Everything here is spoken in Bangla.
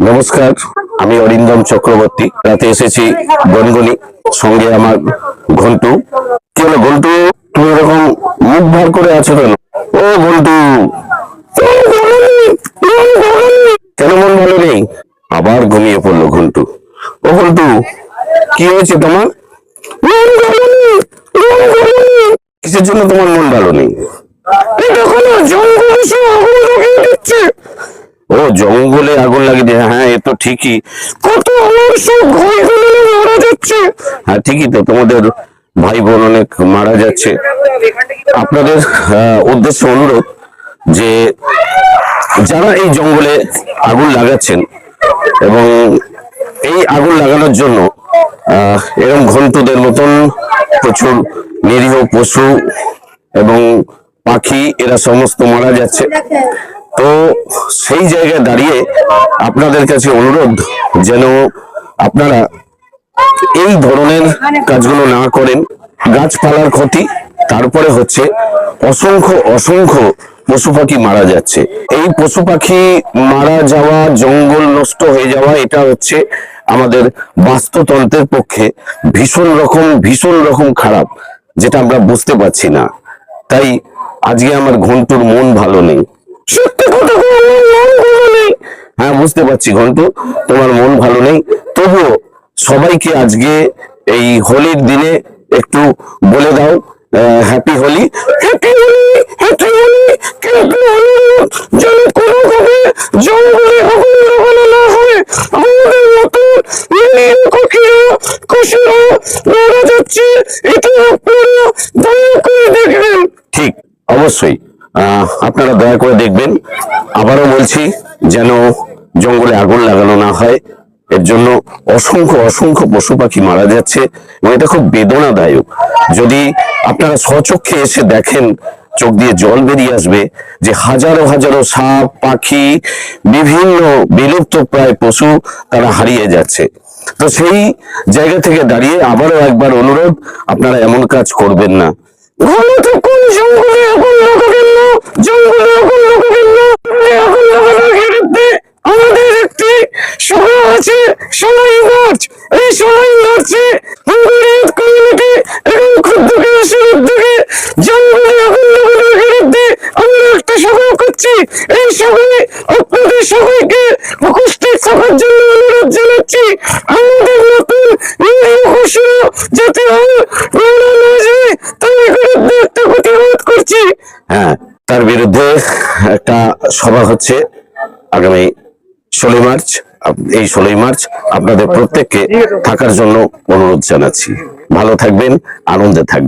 নমস্কার, আমি অরিন্দম চক্রবর্তী। রাতে এসেছি গনগনি সঙ্গে আমার ঘন্টু। কি হলো ঘন্টু? তুমি এরকম মুখ ভার করে আছো কেন? ও ঘন্টু! কেন মন ভালো নেই? আবার ঘুমিয়ে পড়ল ঘন্টু। ও ঘন্টু, কি হয়েছে তোমার। কিসের জন্য তোমার মন ভালো নেই? ও, জঙ্গলে আগুন লাগিয়ে দিয়ে হ্যাঁ এ তো ঠিকই। কত মারা যাচ্ছে। হ্যাঁ ঠিকই তো, তোমাদের ভাই বোন অনেক মারা যাচ্ছে। আপনাদের উদ্দেশ্য, অনুরোধ যে যারা এই জঙ্গলে আগুন লাগাচ্ছেন এবং এই আগুন লাগানোর জন্য এরকম ঘন্টুদের মতন প্রচুর নিরীহ পশু এবং পাখি, এরা সমস্ত মারা যাচ্ছে। তো সেই জায়গায় দাঁড়িয়ে আপনাদের কাছে অনুরোধ, যেন আপনারা এই ধরনের কাজগুলো না করেন। গাছপালার ক্ষতি, তারপরে হচ্ছে অসংখ্য অসংখ্য পশু পাখি মারা যাচ্ছে। এই পশু পাখি মারা যাওয়া, জঙ্গল নষ্ট হয়ে যাওয়া, এটা হচ্ছে আমাদের বাস্তুতন্ত্রের পক্ষে ভীষণ রকম ভীষণ রকম খারাপ, যেটা আমরা বুঝতে পারছি না। তাই আজকে আমার ঘন্টুর মন ভালো নেই। সত্যি হ্যাঁ বুঝতে পারছি ঘন্টু, তোমার মন ভালো নেই। তবুও সবাইকে আজকে এই হোলির দিনে একটু বলে দাও হ্যাপি হোলি। হ্যাপি হোলি না হয় যাচ্ছে এটা দেখবেন। অবশ্যই। আপনারা দয়া করে দেখবেন। আবারও বলছি, যেন জঙ্গলে আগুন লাগানো না হয়। এর জন্য অসংখ্য অসংখ্য পশু পাখি মারা যাচ্ছে এবং এটা খুব বেদনাদায়ক। যদি আপনারা স্বচক্ষে এসে দেখেন, চোখ দিয়ে জল বেরিয়ে আসবে যে হাজারো হাজারো সাপ, পাখি, বিভিন্ন বিলুপ্ত প্রায় পশু তারা হারিয়ে যাচ্ছে। তো সেই জায়গা থেকে দাঁড়িয়ে আবারও একবার অনুরোধ, আপনারা এমন কাজ করবেন না। ভালো থাকুন জঙ্গলে আগুন লাগাবেন না জঙ্গলে আগুন লাগাবেন না জঙ্গলে আগুন লাগানোর আমাদের একটি সভা আছে সোনাই মার্চ এই সোনাই মার্চে হুঙ্গুরিয়াত ক্ষুদ্র গ্রাসের উদ্যোগে। আগুন লাগানোর বিরুদ্ধে আমরা একটা এই সভায় আপনাদের সবাইকে উপস্থিত থাকার জন্য অনুরোধ জানাচ্ছি। আমাদের নতুন নিরীহ পশুরা যাতে মারা না বিরুদ্ধে একটা প্রতিবাদ করছি। হ্যাঁ তার বিরুদ্ধে একটা সভা হচ্ছে আগামী ষোলোই মার্চ। এই ষোলোই মার্চ আপনাদের প্রত্যেককে থাকার জন্য অনুরোধ জানাচ্ছি। ভালো থাকবেন, আনন্দে থাকবেন।